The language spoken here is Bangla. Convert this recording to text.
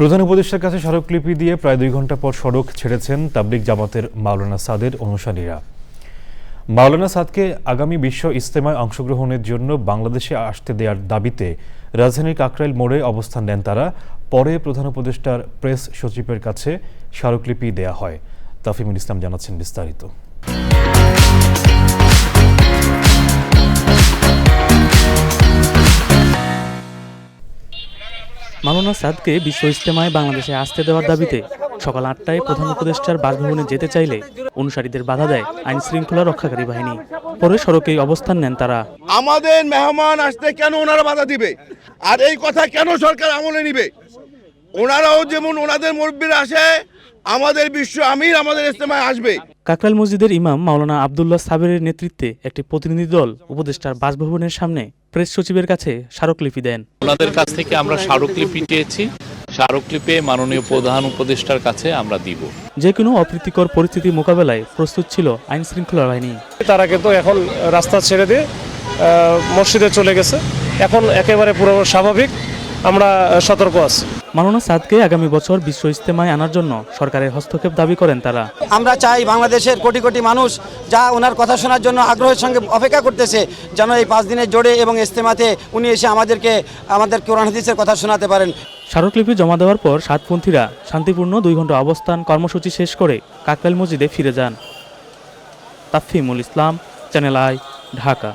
প্রধান উপদেষ্টার কাছে স্মারকলিপি দিয়ে প্রায় দুই ঘণ্টা পর সড়ক ছেড়েছেন তাবলিক জামাতের মাওলানা সাদের অনুসারীরা। মাওলানা সাদকে আগামী বিশ্ব ইজতেমায় অংশগ্রহণের জন্য বাংলাদেশে আসতে দেওয়ার দাবিতে রাজধানীর কাকরাইল মোড়ে অবস্থান নেন তারা। পরে প্রধান উপদেষ্টার প্রেস সচিবের কাছে স্মারকলিপি দেয়া হয়। তাফিমুল ইসলাম জানাচ্ছেন বিস্তারিত। মাওলানা সাদকে বিশ্ব ইজতেমায় বাংলাদেশে আসতে দেওয়ার দাবিতে সকাল আটটায় প্রধান উপদেষ্টার বাসভবনে যেতে চাইলে অনুসারীদের বাধা দেয় আইন শৃঙ্খলা রক্ষাকারী বাহিনী। পরে সড়কে অবস্থান নেন তারা। আমাদের মেহমান আসতে কেন ওনারা বাধা দিবে? আর এই কথা কেন সরকার আমলে নিবে? ওনারাও যেমন ওনাদের মুরব্বীরা আসে আমাদের বিশ্ব আমির আমাদের ইস্তেমায় আসবে। কাকরাইল মসজিদের ইমাম মাওলানা আবদুল্লাহ সাবেরের নেতৃত্বে একটি প্রতিনিধি দল উপদেষ্টার বাসভবনের সামনে প্রেস সচিবের কাছে স্মারকলিপি দেন। ওনাদের কাছ থেকে আমরা স্মারকলিপি চেয়েছি। স্মারকলিপে মাননীয় প্রধান উপদেষ্টার কাছে আমরা দিব। যে কোনো অপ্রীতিকর পরিস্থিতি মোকাবেলায় প্রস্তুত ছিল আইন শৃঙ্খলা বাহিনী। তারা কিন্তু এখন রাস্তা ছেড়ে দিয়ে আহ, মসজিদে চলে গেছে। এখন একেবারে পুরো স্বাভাবিক। আমরা সতর্ক আছি। মাওলানা সাদকে আগামী বছর বিশ্ব ইজতেমায় আনার জন্য সরকারের হস্তক্ষেপ দাবি করেন তারা। আমরা চাই বাংলাদেশের কোটি কোটি মানুষ যা ওনার কথা শোনার জন্য আগ্রহের সঙ্গে অপেক্ষা করতেছে যেন এই পাঁচ দিনের জোরে এবং ইজতেমাতে উনি এসে আমাদেরকে আমাদের কোরআন হাদিসের কথা শোনাতে পারেন। স্মারকলিপি জমা দেওয়ার পর সাতপন্থীরা শান্তিপূর্ণ দুই ঘণ্টা অবস্থান কর্মসূচি শেষ করে কাকরাইল মসজিদে ফিরে যান। Tafimul Islam channel I Dhaka.